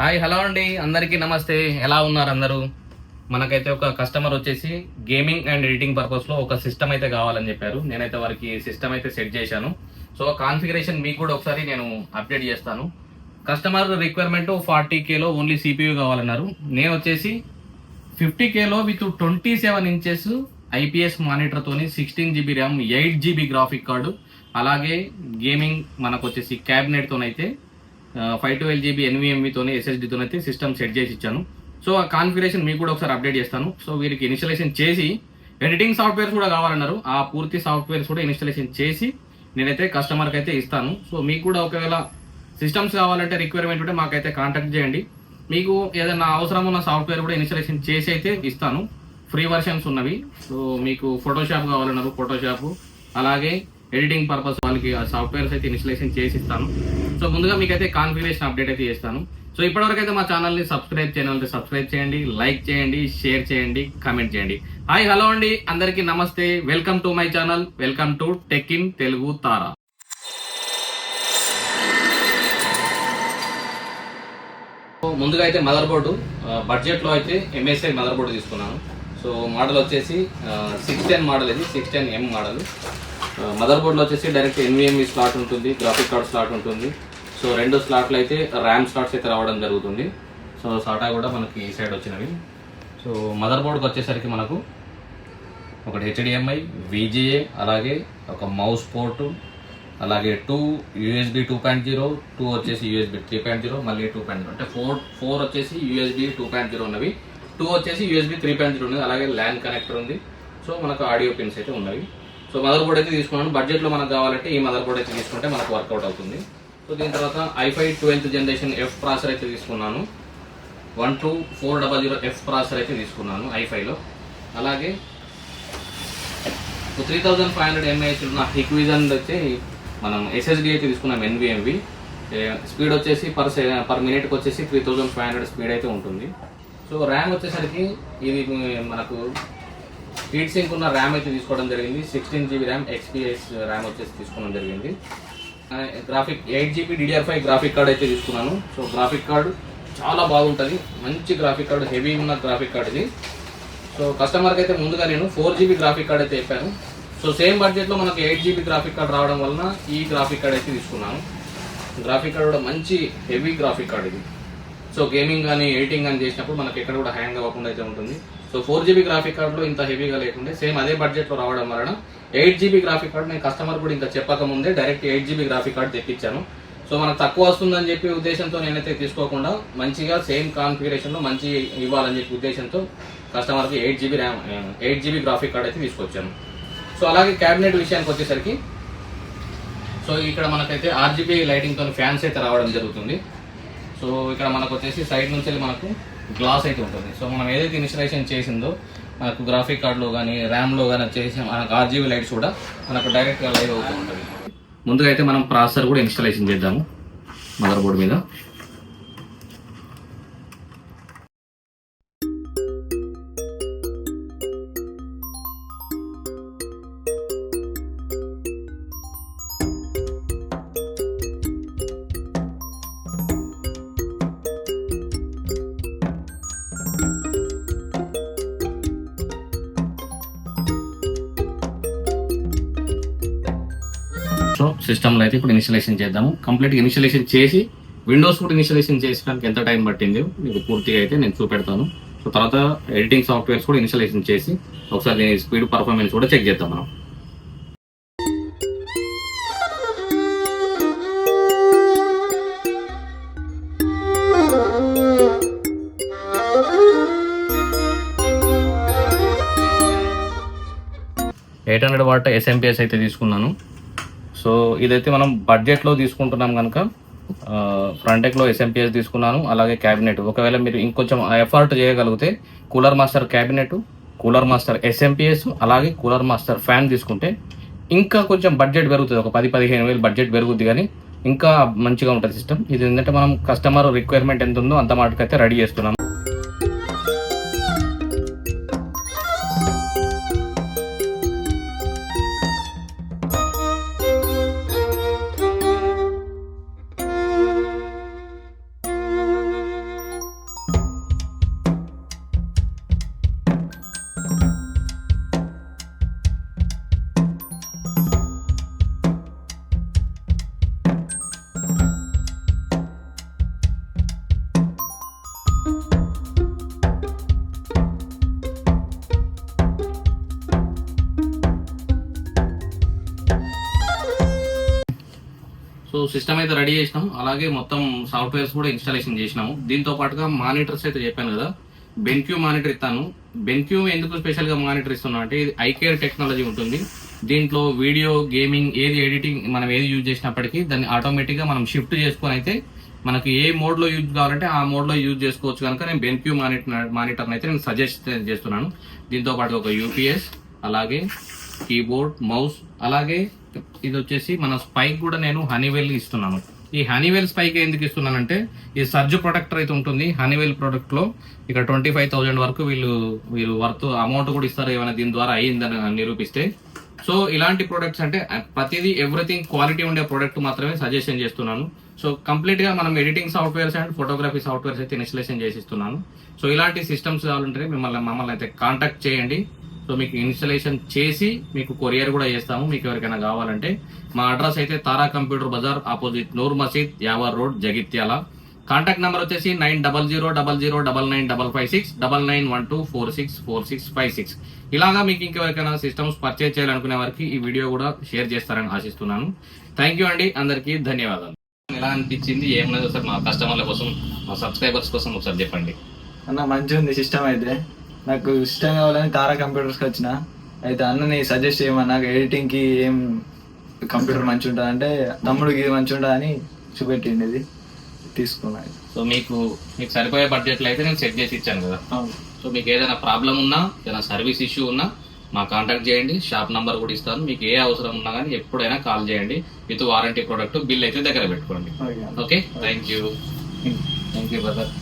Hi hello అండి. అందరికీ నమస్తే. ఎలా ఉన్నారు అందరూ? మనకైతే ఒక కస్టమర్ వచ్చేసి గేమింగ్ అండ్ ఎడిటింగ్ పర్పస్లో ఒక సిస్టమ్ అయితే కావాలని చెప్పారు. నేనైతే వారికి సిస్టమ్ అయితే సెట్ చేశాను. సో కాన్ఫిగరేషన్ మీకు కూడా ఒకసారి నేను అప్డేట్ చేస్తాను. కస్టమర్ రిక్వైర్మెంట్ ఫార్టీ కేలో ఓన్లీ సిపియూ కావాలన్నారు. నేను వచ్చేసి fifty Khelo with twenty seven inches IPS మానిటర్తోని sixteen GB RAM eight GB graphic card. అలాగే గేమింగ్ మనకు వచ్చేసి క్యాబినెట్తోనైతే ఫైవ్ ట్వెల్వ్ జీబీ ఎన్వీఎంవీతోనే ఎస్ఎస్డితో అయితే సిస్టమ్ సెట్ చేసి ఇచ్చాను. సో ఆ కాన్ఫిగరేషన్ మీకు కూడా ఒకసారి అప్డేట్ చేస్తాను. సో వీరికి ఇన్స్టలేషన్ చేసి ఎడిటింగ్ సాఫ్ట్వేర్స్ కూడా కావాలన్నారు. ఆ పూర్తి సాఫ్ట్వేర్స్ కూడా ఇన్స్టలేషన్ చేసి నేనైతే కస్టమర్కి అయితే ఇస్తాను. సో మీకు కూడా ఒకవేళ సిస్టమ్స్ కావాలంటే రిక్వైర్మెంట్ ఉంటే మాకైతే కాంటాక్ట్ చేయండి. మీకు ఏదైనా అవసరం ఉన్న సాఫ్ట్వేర్ కూడా ఇన్స్టలేషన్ చేసి అయితే ఇస్తాను. ఫ్రీ వర్షన్స్ ఉన్నవి. సో మీకు ఫోటోషాప్ కావాలన్నారు ఫోటోషాప్ అలాగే ఎడిటింగ్ పర్పస్ వాళ్ళకి ఆ సాఫ్ట్వేర్స్ అయితే ఇన్స్టలేషన్ చేసి ఇస్తాను సో ముందుగా మీకైతే కాన్ఫిగరేషన్ అప్డేట్ అయితే చేస్తాను. సో ఇప్పటివరకు అయితే మా ఛానల్ని సబ్స్క్రైబ్ చేయాలంటే సబ్స్క్రైబ్ చేయండి లైక్ చేయండి షేర్ చేయండి కామెంట్ చేయండి. హాయ్ హలో అండి. అందరికీ నమస్తే. Welcome to my channel welcome to tech in Telugu Tara ముందుగా అయితే మదర్ బోర్డు బడ్జెట్లో అయితే ఎంఎస్ఐ మదర్ బోర్డు తీసుకున్నాను. సో మోడల్ వచ్చేసి సిక్స్ టెన్ మోడల్ ఇది six ten M model mother బోర్డ్లో వచ్చేసి డైరెక్ట్ ఎన్విఎంఈ స్లాట్ ఉంటుంది గ్రాఫిక్ కార్డ్ స్లాట్ ఉంటుంది. సో రెండు స్లాట్లు అయితే ర్యామ్ స్లాట్స్ అయితే రావడం జరుగుతుంది. సో సాటా కూడా మనకి ఈ సైడ్ వచ్చినవి. సో మదర్ బోర్డ్కి వచ్చేసరికి మనకు ఒకటి హెచ్డిఎంఐ విజిఏ అలాగే ఒక మౌస్ పోర్టు అలాగే two USB two point zero two వచ్చేసి యూఎస్బి త్రీ పాయింట్ జీరో మళ్ళీ టూ పాయింట్ జీరో అంటే ఫోర్ ఫోర్ వచ్చేసి యూఎస్బి టూ పాయింట్ జీరో ఉన్నవి. టూ వచ్చేసి యూఎస్బి త్రీ పాయింట్ జీరో ఉన్నది అలాగే ల్యాండ్ కనెక్టర్ ఉంది. సో మనకు ఆడియో పిన్స్ అయితే ఉన్నవి. సో మదర్ బోర్డ్ అయితే తీసుకున్నాను. బడ్జెట్లో మనకు కావాలంటే ఈ మదర్ బోర్డ్ అయితే తీసుకుంటే మనకు వర్కౌట్ అవుతుంది. సో దీని తర్వాత I five twelfth generation F processor అయితే తీసుకున్నాను. One two four double zero F processor అయితే తీసుకున్నాను ఐఫైలో అలాగే three thousand five hundred mAh ఉన్న హిక్విజన్ వచ్చి మనం ఎస్ఎస్డి అయితే తీసుకున్నాం ఎన్విఎంవి స్పీడ్ వచ్చేసి పర్ సె పర్ మినిట్కి వచ్చేసి three thousand five hundred speed అయితే ఉంటుంది. సో ర్యామ్ వచ్చేసరికి ఇది మనకు హీట్ సింక్ ఉన్న ర్యామ్ అయితే తీసుకోవడం జరిగింది. Sixteen GB RAM XPS RAM వచ్చేసి తీసుకోవడం జరిగింది. Graphic eight GB DDR five graphic card అయితే తీసుకున్నాను. సో గ్రాఫిక్ కార్డు చాలా బాగుంటుంది. మంచి గ్రాఫిక్ కార్డు హెవీ ఉన్న గ్రాఫిక్ కార్డ్ ఇది. సో కస్టమర్కి అయితే ముందుగా నేను ఫోర్ జీబీ గ్రాఫిక్ కార్డ్ అయితే చెప్పాను సో సేమ్ బడ్జెట్లో మనకు ఎయిట్ జీబీ గ్రాఫిక్ కార్డ్ రావడం వలన ఈ గ్రాఫిక్ కార్డ్ అయితే తీసుకున్నాను. గ్రాఫిక్ కార్డ్ కూడా మంచి హెవీ గ్రాఫిక్ కార్డ్ ఇది. సో గేమింగ్ కానీ ఎడిటింగ్ కానీ చేసినప్పుడు మనకి ఎక్కడ కూడా హ్యాంగ్ అవ్వకుండా అయితే ఉంటుంది. సో ఫోర్ జీబీ గ్రాఫిక్ కార్డులో ఇంత హెవీగా లేకుండే సేమ్ అదే బడ్జెట్లో రావడం వలన ఎయిట్ జీబీ గ్రాఫిక్ కార్డ్ నేను కస్టమర్ కూడా ఇంకా చెప్పక ముందే direct eight GB graphic card తెప్పించాను. సో మనకు తక్కువ వస్తుందని చెప్పి ఉద్దేశంతో నేనైతే తీసుకోకుండా మంచిగా సేమ్ కాన్ఫిగరేషన్లో మంచి ఇవ్వాలని చెప్పి ఉద్దేశంతో కస్టమర్కి eight GB RAM eight GB graphic card అయితే తీసుకొచ్చాను. సో అలాగే క్యాబినెట్ విషయానికి వచ్చేసరికి సో ఇక్కడ మనకైతే ఆర్జీబీ లైటింగ్తో ఫ్యాన్స్ అయితే రావడం జరుగుతుంది. సో ఇక్కడ మనకు వచ్చేసి సైడ్ నుంచి వెళ్ళి మనకు గ్లాస్ అయితే ఉంటుంది. సో మనం ఏదైతే ఇన్స్టలేషన్ చేసిందో మనకు గ్రాఫిక్ కార్డులో కానీ ర్యామ్లో కానీ చేసి మనకు ఆర్జీబీ లైట్స్ కూడా మనకు డైరెక్ట్గా లైవ్ అవుతూ ఉంటుంది ముందుగా అయితే మనం ప్రాసెసర్ కూడా ఇన్స్టలేషన్ చేద్దాము మదర్ బోర్డు మీద. సో సిస్టమ్లో అయితే ఇప్పుడు ఇన్స్టలేషన్ చేద్దాము. కంప్లీట్గా ఇన్స్టలేషన్ చేసి విండోస్ కూడా ఇన్స్టలేషన్ చేసడానికి ఎంత టైం పట్టింది? మీకు పూర్తిగా అయితే నేను చూపెడతాను. సో తర్వాత ఎడిటింగ్ సాఫ్ట్వేర్స్ కూడా ఇన్స్టలేషన్ చేసి ఒకసారి స్పీడ్ పర్ఫార్మెన్స్ కూడా చెక్ చేద్దాం మనం. ఎయిట్ హండ్రెడ్ వాట్ ఎస్ఎంపిఎస్ అయితే తీసుకున్నాను. సో ఇదైతే మనం బడ్జెట్లో తీసుకుంటున్నాం కనుక ఫ్రంటెక్లో ఎస్ఎంపీఎస్ ఎస్ఎంపిఎస్ తీసుకున్నాను అలాగే క్యాబినెట్ ఒకవేళ మీరు ఇంకొంచెం ఎఫర్ట్ చేయగలిగితే cooler master cabinet cooler master S M P S అలాగే కూలర్ మాస్టర్ ఫ్యాన్ తీసుకుంటే ఇంకా కొంచెం బడ్జెట్ పెరుగుతుంది. ఒక పది పదిహేను వేలు బడ్జెట్ పెరుగుద్ది కానీ ఇంకా మంచిగా ఉంటుంది సిస్టమ్ ఇది ఏంటంటే మనం కస్టమర్ రిక్వైర్మెంట్ ఎంత ఉందో అంత మాటకైతే రెడీ చేస్తున్నాం. సో సిస్టమ్ అయితే రెడీ చేసినాం. అలాగే మొత్తం సాఫ్ట్వేర్స్ కూడా ఇన్స్టాలేషన్ చేసినాము. దీంతో పాటుగా మానిటర్స్ అయితే చెప్పాను కదా. బెన్క్యూ మానిటర్ ఇస్తాను. బెన్క్యూ ఎందుకు స్పెషల్గా మానిటర్ ఇస్తున్నా అంటే ఇది ఐకేర్ టెక్నాలజీ ఉంటుంది. దీంట్లో వీడియో గేమింగ్ ఏది ఎడిటింగ్ మనం ఏది యూజ్ చేసినప్పటికీ దాన్ని ఆటోమేటిక్గా మనం షిఫ్ట్ చేసుకొని అయితే మనకి ఏ మోడ్లో యూజ్ కావాలంటే ఆ మోడ్లో యూజ్ చేసుకోవచ్చు కనుక నేను బెన్క్యూ మానిటర్ మానిటర్ అయితే నేను సజెస్ట్ చేస్తున్నాను. దీంతో పాటు ఒక యూపీఎస్ అలాగే కీబోర్డ్ మౌస్ అలాగే ఇది వచ్చేసి మన స్పైక్ కూడా నేను హనీవెల్ ఇస్తున్నాను. ఈ హనీవెల్ స్పైక్ ఎందుకు ఇస్తున్నానంటే ఈ సర్జ్ ప్రొడక్టర్ అయితే ఉంటుంది హనీవెల్ ప్రొడక్ట్లో ఇక్కడ ట్వంటీ ఫైవ్ థౌసండ్ వరకు వీళ్ళు వీళ్ళు వర్త్ అమౌంట్ కూడా ఇస్తారు ఏమైనా దీని ద్వారా అయ్యిందని నిరూపిస్తే. సో ఇలాంటి ప్రొడక్ట్స్ అంటే ప్రతిదీ ఎవ్రీథింగ్ క్వాలిటీ ఉండే ప్రొడక్ట్ మాత్రమే సజెషన్ చేస్తున్నాను. సో కంప్లీట్గా మనం editing softwares and photography softwares అయితే ఇన్స్టలేషన్ చేసిస్తున్నాను సో ఇలాంటి సిస్టమ్స్ కావాలంటే మిమ్మల్ని మమ్మల్ని అయితే కాంటాక్ట్ చేయండి. సో మీకు ఇన్స్టలేషన్ చేసి మీకు కొరియర్ కూడా చేస్తాము. మీకు ఎవరికైనా కావాలంటే మా అడ్రస్ అయితే Tara computer Bazar opposite Noor Masjid Yavar road Jagtial. Contact number వచ్చేసి nine double zero double zero double nine double five six double nine one two four six four six five six. ఇలాగా మీకు ఇంకెవరికైనా systems purchase చేయాలనుకునే వారికి ఈ video కూడా share చేస్తారని ఆశిస్తున్నాను. థ్యాంక్ యూ అండి. అందరికీ ధన్యవాదాలు. ఎలా అనిపించింది? ఏమన్నది సార్ మా కస్టమర్ల కోసం మా సబ్స్క్రైబర్స్ కోసం ఒకసారి చెప్పండి. అన్న మంచిగా ఉంది సిస్టమ్ అయితే. నాకు సిస్టమ్ కావాలని తారా కంప్యూటర్స్కి వచ్చిన. అయితే అన్నని సజెస్ట్ చేయమని నాకు ఎడిటింగ్కి ఏం కంప్యూటర్ మంచిగా ఉంటుంది అంటే తమ్ముడికి ఇది మంచిగా ఉంటుంది అని చూపెట్టింది ఇది తీసుకున్నాను సో మీకు మీకు సరిపోయే బడ్జెట్లో అయితే నేను సెట్ చేసి ఇచ్చాను కదా. సో మీకు ఏదైనా ప్రాబ్లం ఉన్నా ఏదైనా సర్వీస్ ఇష్యూ ఉన్నా మా కాంటాక్ట్ చేయండి. షాప్ నంబర్ కూడా ఇస్తాను. మీకు ఏ అవసరం ఉన్నా కానీ ఎప్పుడైనా కాల్ చేయండి. విత్ వారంటీ ప్రోడక్ట్ బిల్ అయితే దగ్గర పెట్టుకోండి. Okay. Okay thank you thank you brother